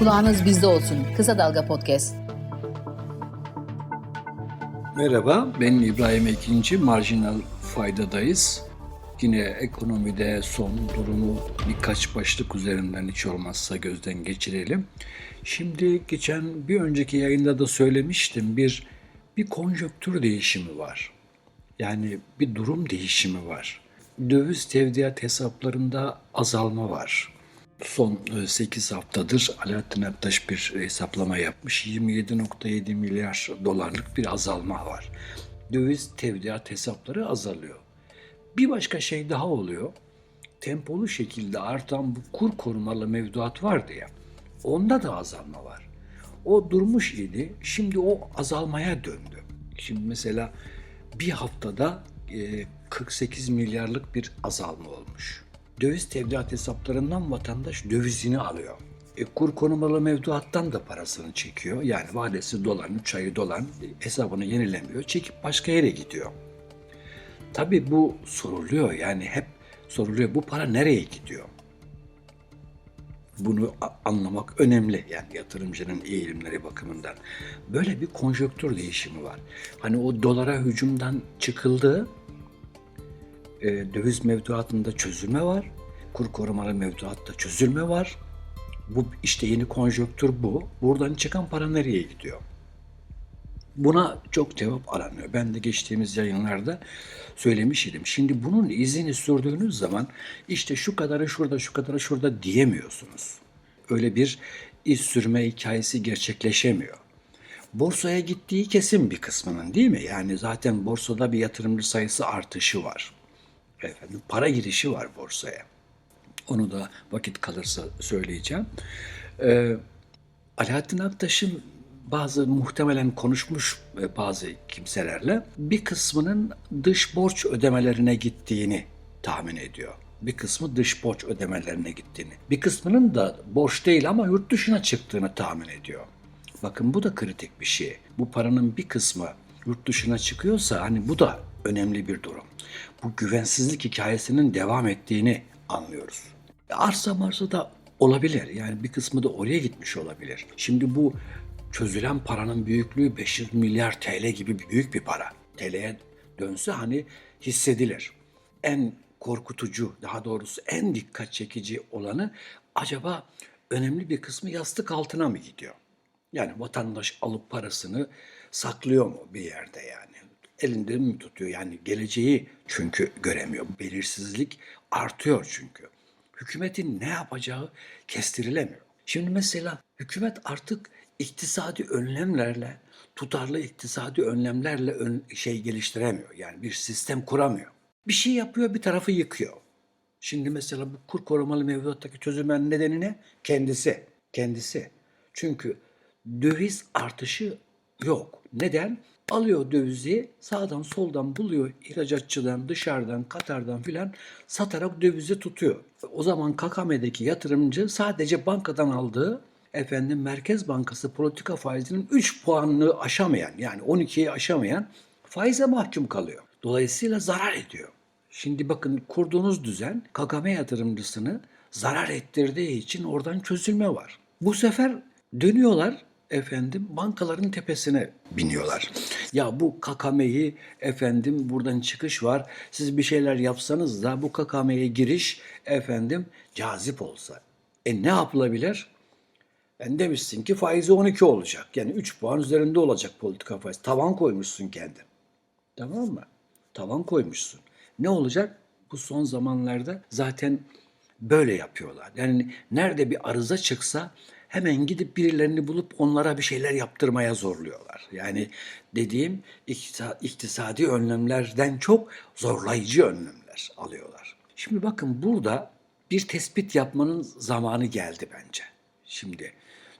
Kulağınız bizde olsun. Kısa Dalga Podcast. Merhaba, ben İbrahim Ekinci. Marjinal Fayda'dayız. Yine ekonomide son durumu birkaç başlık üzerinden hiç olmazsa gözden geçirelim. Şimdi geçen bir önceki yayında da söylemiştim bir bir konjöktür değişimi var. Yani bir durum değişimi var. Döviz tevdiat hesaplarında azalma var. Son 8 haftadır Alaaddin Aktaş bir hesaplama yapmış. 27.7 milyar dolarlık bir azalma var. Döviz tevdiat hesapları azalıyor. Bir başka şey daha oluyor. Tempolu şekilde artan bu kur korumalı mevduat vardı ya. Onda da azalma var. O durmuş idi. Şimdi o azalmaya döndü. Şimdi mesela bir haftada e, 48 milyarlık bir azalma olmuş. Döviz tevdiat hesaplarından vatandaş dövizini alıyor. E, kur korumalı mevduattan da parasını çekiyor. Yani vadesi dolan, 3 ayı dolan hesabını yenilemiyor. Çekip başka yere gidiyor. Tabii bu soruluyor yani hep soruluyor. Bu para nereye gidiyor? Bunu anlamak önemli yani yatırımcının eğilimleri bakımından. Böyle bir konjöktür değişimi var. Hani o dolara hücumdan çıkıldı, e, döviz mevduatında çözülme var, kur korumalı mevduatta çözülme var. Bu işte yeni konjöktür bu. Buradan çıkan para nereye gidiyor? Buna çok cevap aranıyor. Ben de geçtiğimiz yayınlarda söylemiş idim. Şimdi bunun izini sürdüğünüz zaman işte şu kadarı şurada, şu kadarı şurada diyemiyorsunuz. Öyle bir iz sürme hikayesi gerçekleşemiyor. Borsaya gittiği kesin bir kısmının değil mi? Yani zaten borsada bir yatırımcı sayısı artışı var. Efendim, para girişi var borsaya. Onu da vakit kalırsa söyleyeceğim. Ee, Alaaddin Aktaş'ın bazı muhtemelen konuşmuş e, bazı kimselerle bir kısmının dış borç ödemelerine gittiğini tahmin ediyor. Bir kısmı dış borç ödemelerine gittiğini. Bir kısmının da borç değil ama yurt dışına çıktığını tahmin ediyor. Bakın bu da kritik bir şey. Bu paranın bir kısmı yurt dışına çıkıyorsa hani bu da önemli bir durum. Bu güvensizlik hikayesinin devam ettiğini anlıyoruz. Arsa marsa da olabilir. Yani bir kısmı da oraya gitmiş olabilir. Şimdi bu çözülen paranın büyüklüğü 500 milyar TL gibi büyük bir para. TL'ye dönse hani hissedilir. En korkutucu, daha doğrusu en dikkat çekici olanı acaba önemli bir kısmı yastık altına mı gidiyor? Yani vatandaş alıp parasını saklıyor mu bir yerde yani? Elinde mi tutuyor? Yani geleceği çünkü göremiyor. Belirsizlik artıyor çünkü. Hükümetin ne yapacağı kestirilemiyor. Şimdi mesela hükümet artık iktisadi önlemlerle, tutarlı iktisadi önlemlerle ön- şey geliştiremiyor. Yani bir sistem kuramıyor. Bir şey yapıyor, bir tarafı yıkıyor. Şimdi mesela bu kur korumalı mevduattaki çözülmenin nedeni ne? Kendisi. Kendisi. Çünkü döviz artışı yok. Neden? Alıyor dövizi sağdan soldan buluyor ihracatçıdan, dışarıdan, Katar'dan filan satarak dövizi tutuyor. O zaman KKM'deki yatırımcı sadece bankadan aldığı efendim Merkez Bankası politika faizinin 3 puanını aşamayan yani 12'yi aşamayan faize mahkum kalıyor. Dolayısıyla zarar ediyor. Şimdi bakın kurduğunuz düzen KKM yatırımcısını zarar ettirdiği için oradan çözülme var. Bu sefer dönüyorlar efendim bankaların tepesine biniyorlar. Ya bu KKM'yi efendim buradan çıkış var. Siz bir şeyler yapsanız da bu KKM'ye giriş efendim cazip olsa. E ne yapılabilir? Ben demişsin ki faizi 12 olacak. Yani 3 puan üzerinde olacak politika faiz. Tavan koymuşsun kendin. Tamam mı? Tavan koymuşsun. Ne olacak? Bu son zamanlarda zaten böyle yapıyorlar. Yani nerede bir arıza çıksa hemen gidip birilerini bulup onlara bir şeyler yaptırmaya zorluyorlar. Yani dediğim iktisadi, önlemlerden çok zorlayıcı önlemler alıyorlar. Şimdi bakın burada bir tespit yapmanın zamanı geldi bence. Şimdi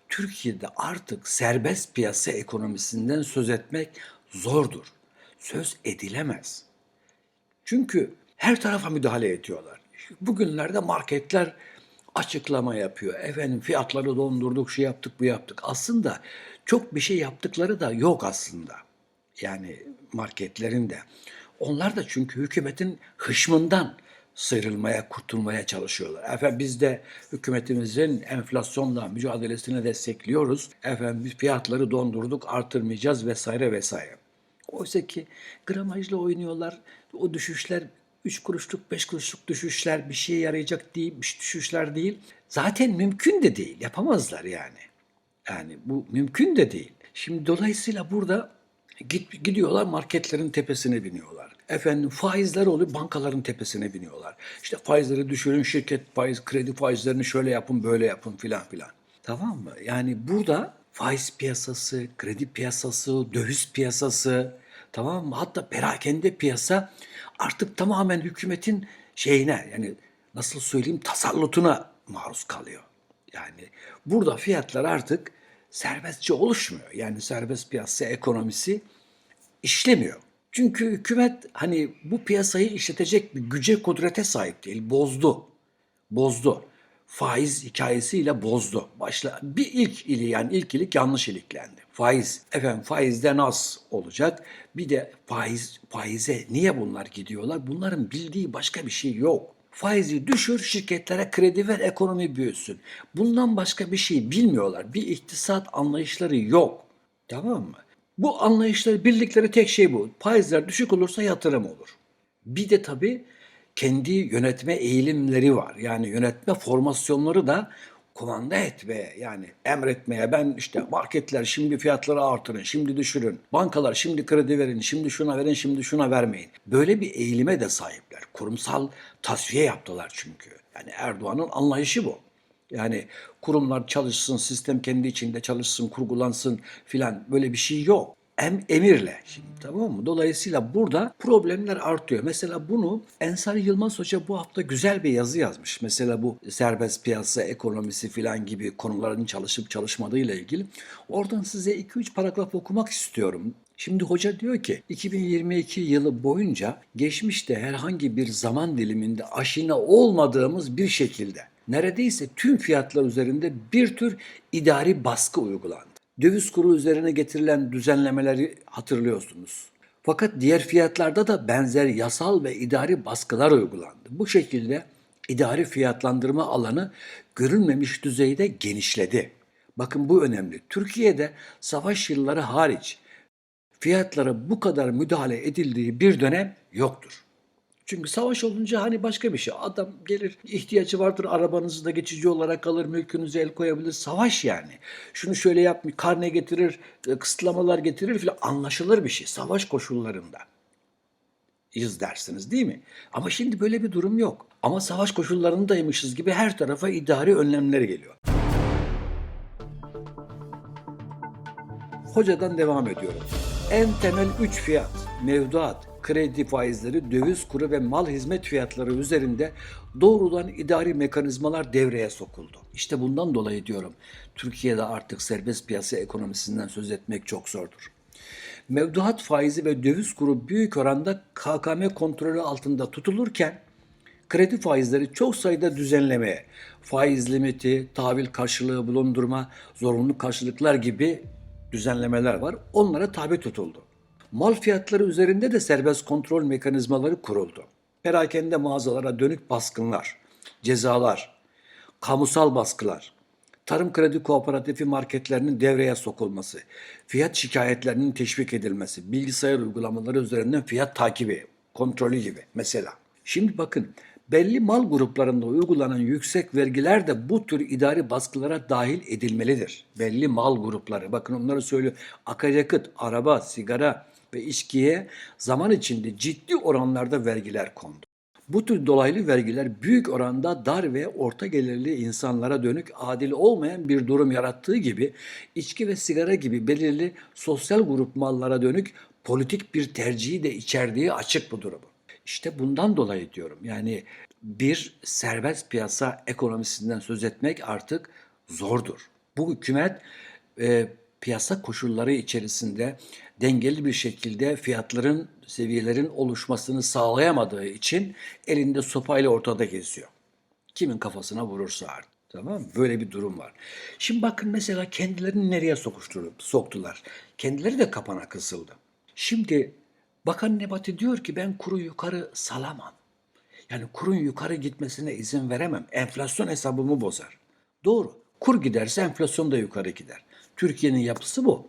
Türkiye'de artık serbest piyasa ekonomisinden söz etmek zordur. Söz edilemez. Çünkü her tarafa müdahale ediyorlar. Bugünlerde marketler açıklama yapıyor. Efendim fiyatları dondurduk, şu yaptık, bu yaptık. Aslında çok bir şey yaptıkları da yok aslında. Yani marketlerin de. Onlar da çünkü hükümetin hışmından sıyrılmaya, kurtulmaya çalışıyorlar. Efendim biz de hükümetimizin enflasyonla mücadelesini destekliyoruz. Efendim biz fiyatları dondurduk, artırmayacağız vesaire vesaire. Oysa ki gramajla oynuyorlar. O düşüşler 3 kuruşluk, 5 kuruşluk düşüşler bir şeye yarayacak değil, düşüşler değil. Zaten mümkün de değil. Yapamazlar yani. Yani bu mümkün de değil. Şimdi dolayısıyla burada git, gidiyorlar marketlerin tepesine biniyorlar. Efendim faizler oluyor bankaların tepesine biniyorlar. İşte faizleri düşürün şirket faiz, kredi faizlerini şöyle yapın böyle yapın filan filan. Tamam mı? Yani burada faiz piyasası, kredi piyasası, döviz piyasası tamam mı? Hatta perakende piyasa artık tamamen hükümetin şeyine yani nasıl söyleyeyim tasallutuna maruz kalıyor. Yani burada fiyatlar artık serbestçe oluşmuyor. Yani serbest piyasa ekonomisi işlemiyor. Çünkü hükümet hani bu piyasayı işletecek bir güce kudrete sahip değil. Bozdu. Bozdu. Faiz hikayesiyle bozdu. Başla bir ilk ili yani ilk ilik yanlış iliklendi. Faiz. Efendim faizden az olacak. Bir de faiz faize niye bunlar gidiyorlar? Bunların bildiği başka bir şey yok. Faizi düşür, şirketlere kredi ver, ekonomi büyüsün. Bundan başka bir şey bilmiyorlar. Bir iktisat anlayışları yok. Tamam mı? Bu anlayışları bildikleri tek şey bu. Faizler düşük olursa yatırım olur. Bir de tabii kendi yönetme eğilimleri var. Yani yönetme formasyonları da kumanda etmeye yani emretmeye ben işte marketler şimdi fiyatları artırın, şimdi düşürün. Bankalar şimdi kredi verin, şimdi şuna verin, şimdi şuna vermeyin. Böyle bir eğilime de sahipler. Kurumsal tasfiye yaptılar çünkü. Yani Erdoğan'ın anlayışı bu. Yani kurumlar çalışsın, sistem kendi içinde çalışsın, kurgulansın filan böyle bir şey yok. Em, emirle şimdi tamam mı? Dolayısıyla burada problemler artıyor. Mesela bunu Ensar Yılmaz Hoca bu hafta güzel bir yazı yazmış. Mesela bu serbest piyasa ekonomisi filan gibi konuların çalışıp çalışmadığıyla ilgili. Oradan size 2-3 paragraf okumak istiyorum. Şimdi hoca diyor ki 2022 yılı boyunca geçmişte herhangi bir zaman diliminde aşina olmadığımız bir şekilde neredeyse tüm fiyatlar üzerinde bir tür idari baskı uygulandı. Döviz kuru üzerine getirilen düzenlemeleri hatırlıyorsunuz. Fakat diğer fiyatlarda da benzer yasal ve idari baskılar uygulandı. Bu şekilde idari fiyatlandırma alanı görülmemiş düzeyde genişledi. Bakın bu önemli. Türkiye'de savaş yılları hariç fiyatlara bu kadar müdahale edildiği bir dönem yoktur. Çünkü savaş olunca hani başka bir şey. Adam gelir ihtiyacı vardır arabanızı da geçici olarak alır mülkünüze el koyabilir. Savaş yani. Şunu şöyle yap karne getirir e, kısıtlamalar getirir filan anlaşılır bir şey. Savaş koşullarında. İz dersiniz değil mi? Ama şimdi böyle bir durum yok. Ama savaş koşullarındaymışız gibi her tarafa idari önlemler geliyor. Hocadan devam ediyorum. En temel 3 fiyat, mevduat, kredi faizleri, döviz kuru ve mal hizmet fiyatları üzerinde doğrudan idari mekanizmalar devreye sokuldu. İşte bundan dolayı diyorum Türkiye'de artık serbest piyasa ekonomisinden söz etmek çok zordur. Mevduat faizi ve döviz kuru büyük oranda KKM kontrolü altında tutulurken kredi faizleri çok sayıda düzenlemeye, faiz limiti, tahvil karşılığı bulundurma, zorunlu karşılıklar gibi düzenlemeler var. Onlara tabi tutuldu. Mal fiyatları üzerinde de serbest kontrol mekanizmaları kuruldu. Perakende mağazalara dönük baskınlar, cezalar, kamusal baskılar, tarım kredi kooperatifi marketlerinin devreye sokulması, fiyat şikayetlerinin teşvik edilmesi, bilgisayar uygulamaları üzerinden fiyat takibi, kontrolü gibi mesela. Şimdi bakın belli mal gruplarında uygulanan yüksek vergiler de bu tür idari baskılara dahil edilmelidir. Belli mal grupları, bakın onları söylüyor. Akaryakıt, araba, sigara ve içkiye zaman içinde ciddi oranlarda vergiler kondu. Bu tür dolaylı vergiler büyük oranda dar ve orta gelirli insanlara dönük adil olmayan bir durum yarattığı gibi içki ve sigara gibi belirli sosyal grup mallara dönük politik bir tercihi de içerdiği açık bu durumu. İşte bundan dolayı diyorum. Yani bir serbest piyasa ekonomisinden söz etmek artık zordur. Bu hükümet e, piyasa koşulları içerisinde dengeli bir şekilde fiyatların, seviyelerin oluşmasını sağlayamadığı için elinde sopayla ortada geziyor. Kimin kafasına vurursa artık. Tamam? Böyle bir durum var. Şimdi bakın mesela kendilerini nereye sokuşturup soktular. Kendileri de kapana kısıldı. Şimdi Bakan Nebati diyor ki ben kuru yukarı salamam. Yani kurun yukarı gitmesine izin veremem. Enflasyon hesabımı bozar. Doğru. Kur giderse enflasyon da yukarı gider. Türkiye'nin yapısı bu.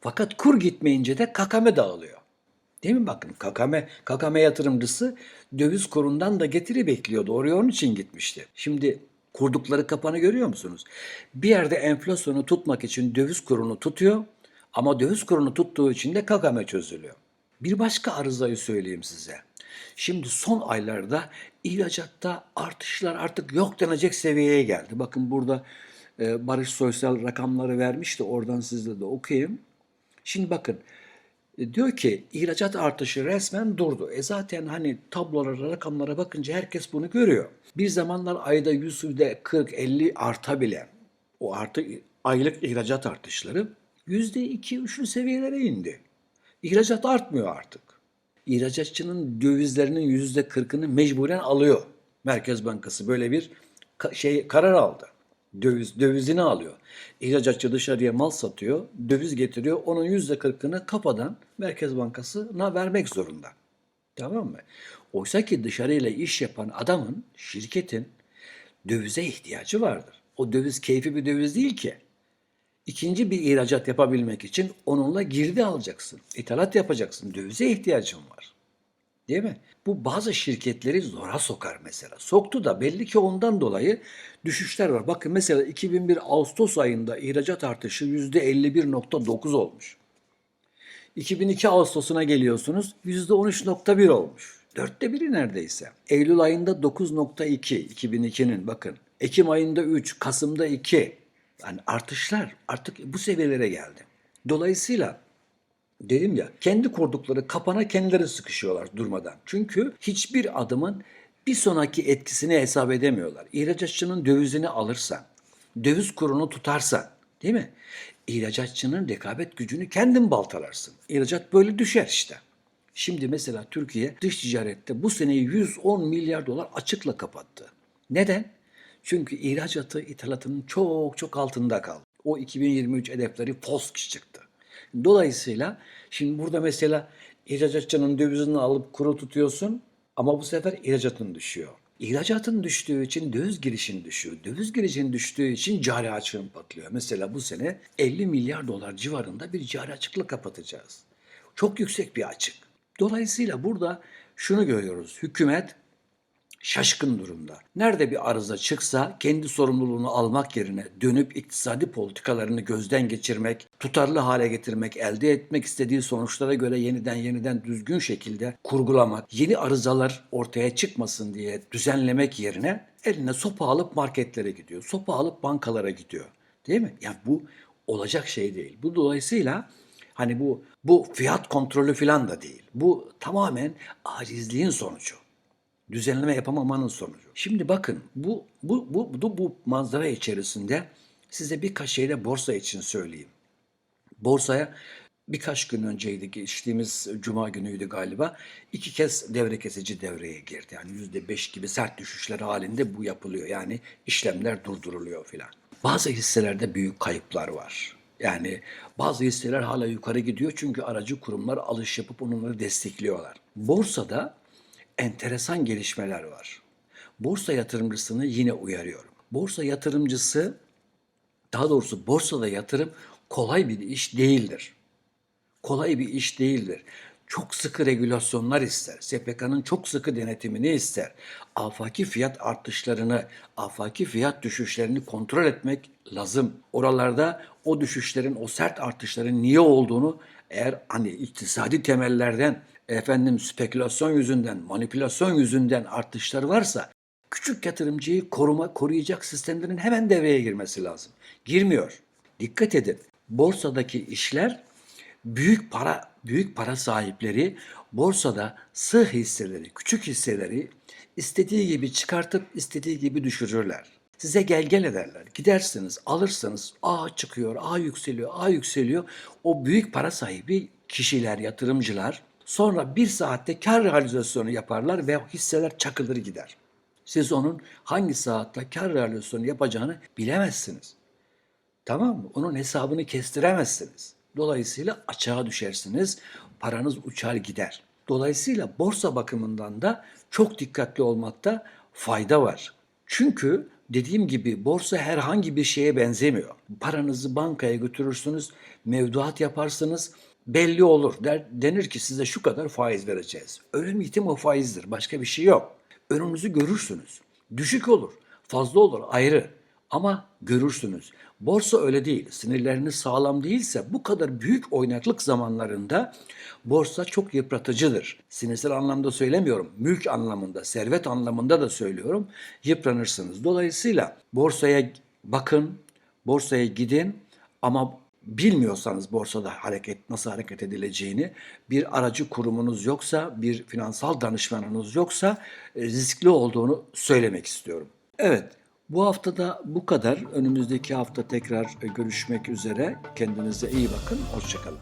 Fakat kur gitmeyince de kakame dağılıyor. Değil mi bakın kakame, kakame yatırımcısı döviz kurundan da getiri bekliyordu. Oraya onun için gitmişti. Şimdi kurdukları kapanı görüyor musunuz? Bir yerde enflasyonu tutmak için döviz kurunu tutuyor ama döviz kurunu tuttuğu için de kakame çözülüyor. Bir başka arızayı söyleyeyim size. Şimdi son aylarda ihracatta artışlar artık yok denecek seviyeye geldi. Bakın burada Barış Soysal rakamları vermişti. Oradan sizle de okuyayım. Şimdi bakın e, diyor ki ihracat artışı resmen durdu. E zaten hani tablolara, rakamlara bakınca herkes bunu görüyor. Bir zamanlar ayda yüzde 40-50 artabilen o artı aylık ihracat artışları yüzde 2-3'lü seviyelere indi. İhracat artmıyor artık. İhracatçının dövizlerinin yüzde 40'ını mecburen alıyor. Merkez Bankası böyle bir şey karar aldı. Döviz dövizini alıyor. İhracatçı dışarıya mal satıyor, döviz getiriyor. Onun yüzde 40'ını kafadan Merkez Bankası'na vermek zorunda. Tamam mı? Oysa ki dışarıyla iş yapan adamın, şirketin dövize ihtiyacı vardır. O döviz keyfi bir döviz değil ki. İkinci bir ihracat yapabilmek için onunla girdi alacaksın. İthalat yapacaksın. Dövize ihtiyacın var. Değil mi? Bu bazı şirketleri zora sokar mesela. Soktu da belli ki ondan dolayı düşüşler var. Bakın mesela 2001 Ağustos ayında ihracat artışı %51.9 olmuş. 2002 Ağustos'una geliyorsunuz %13.1 olmuş. Dörtte biri neredeyse. Eylül ayında 9.2 2002'nin bakın. Ekim ayında 3, Kasım'da 2. Yani artışlar artık bu seviyelere geldi. Dolayısıyla dedim ya kendi kurdukları kapana kendileri sıkışıyorlar durmadan. Çünkü hiçbir adımın bir sonraki etkisini hesap edemiyorlar. İhracatçının dövizini alırsan, döviz kurunu tutarsan değil mi? İhracatçının rekabet gücünü kendin baltalarsın. İhracat böyle düşer işte. Şimdi mesela Türkiye dış ticarette bu seneyi 110 milyar dolar açıkla kapattı. Neden? Çünkü ihracatı ithalatının çok çok altında kaldı. O 2023 hedefleri fos çıktı. Dolayısıyla şimdi burada mesela ihracatçının dövizini alıp kuru tutuyorsun ama bu sefer ihracatın düşüyor. İhracatın düştüğü için döviz girişin düşüyor. Döviz girişin düştüğü için cari açığın patlıyor. Mesela bu sene 50 milyar dolar civarında bir cari açıkla kapatacağız. Çok yüksek bir açık. Dolayısıyla burada şunu görüyoruz. Hükümet şaşkın durumda. Nerede bir arıza çıksa kendi sorumluluğunu almak yerine dönüp iktisadi politikalarını gözden geçirmek, tutarlı hale getirmek, elde etmek istediği sonuçlara göre yeniden yeniden düzgün şekilde kurgulamak, yeni arızalar ortaya çıkmasın diye düzenlemek yerine eline sopa alıp marketlere gidiyor. Sopa alıp bankalara gidiyor. Değil mi? Yani bu olacak şey değil. Bu dolayısıyla hani bu bu fiyat kontrolü falan da değil. Bu tamamen acizliğin sonucu düzenleme yapamamanın sonucu. Şimdi bakın bu bu bu bu, bu manzara içerisinde size birkaç şey de borsa için söyleyeyim. Borsaya birkaç gün önceydi geçtiğimiz cuma günüydü galiba. iki kez devre kesici devreye girdi. Yani yüzde beş gibi sert düşüşler halinde bu yapılıyor. Yani işlemler durduruluyor filan. Bazı hisselerde büyük kayıplar var. Yani bazı hisseler hala yukarı gidiyor çünkü aracı kurumlar alış yapıp onları destekliyorlar. Borsada enteresan gelişmeler var. Borsa yatırımcısını yine uyarıyorum. Borsa yatırımcısı, daha doğrusu borsada yatırım kolay bir iş değildir. Kolay bir iş değildir. Çok sıkı regülasyonlar ister. SPK'nın çok sıkı denetimini ister. Afaki fiyat artışlarını, afaki fiyat düşüşlerini kontrol etmek lazım. Oralarda o düşüşlerin, o sert artışların niye olduğunu eğer hani iktisadi temellerden efendim spekülasyon yüzünden, manipülasyon yüzünden artışlar varsa küçük yatırımcıyı koruma, koruyacak sistemlerin hemen devreye girmesi lazım. Girmiyor. Dikkat edin. Borsadaki işler büyük para büyük para sahipleri borsada sığ hisseleri, küçük hisseleri istediği gibi çıkartıp istediği gibi düşürürler. Size gel gel ederler. Gidersiniz, alırsınız. A çıkıyor, A yükseliyor, A yükseliyor. O büyük para sahibi kişiler, yatırımcılar sonra bir saatte kar realizasyonu yaparlar ve hisseler çakılır gider. Siz onun hangi saatte kar realizasyonu yapacağını bilemezsiniz. Tamam mı? Onun hesabını kestiremezsiniz. Dolayısıyla açığa düşersiniz, paranız uçar gider. Dolayısıyla borsa bakımından da çok dikkatli olmakta fayda var. Çünkü dediğim gibi borsa herhangi bir şeye benzemiyor. Paranızı bankaya götürürsünüz, mevduat yaparsınız, belli olur. Der, denir ki size şu kadar faiz vereceğiz. Ölüm ihtim o faizdir, başka bir şey yok. Önünüzü görürsünüz. Düşük olur, fazla olur ayrı. Ama görürsünüz. Borsa öyle değil. Sinirleriniz sağlam değilse bu kadar büyük oynaklık zamanlarında borsa çok yıpratıcıdır. Sinirsel anlamda söylemiyorum. Mülk anlamında, servet anlamında da söylüyorum. Yıpranırsınız. Dolayısıyla borsaya bakın, borsaya gidin ama bilmiyorsanız borsada hareket nasıl hareket edileceğini, bir aracı kurumunuz yoksa, bir finansal danışmanınız yoksa e, riskli olduğunu söylemek istiyorum. Evet, bu haftada bu kadar. Önümüzdeki hafta tekrar e, görüşmek üzere. Kendinize iyi bakın. Hoşçakalın.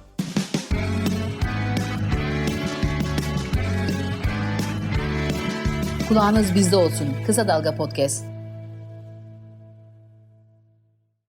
Kulağınız bizde olsun. Kısa Dalga Podcast.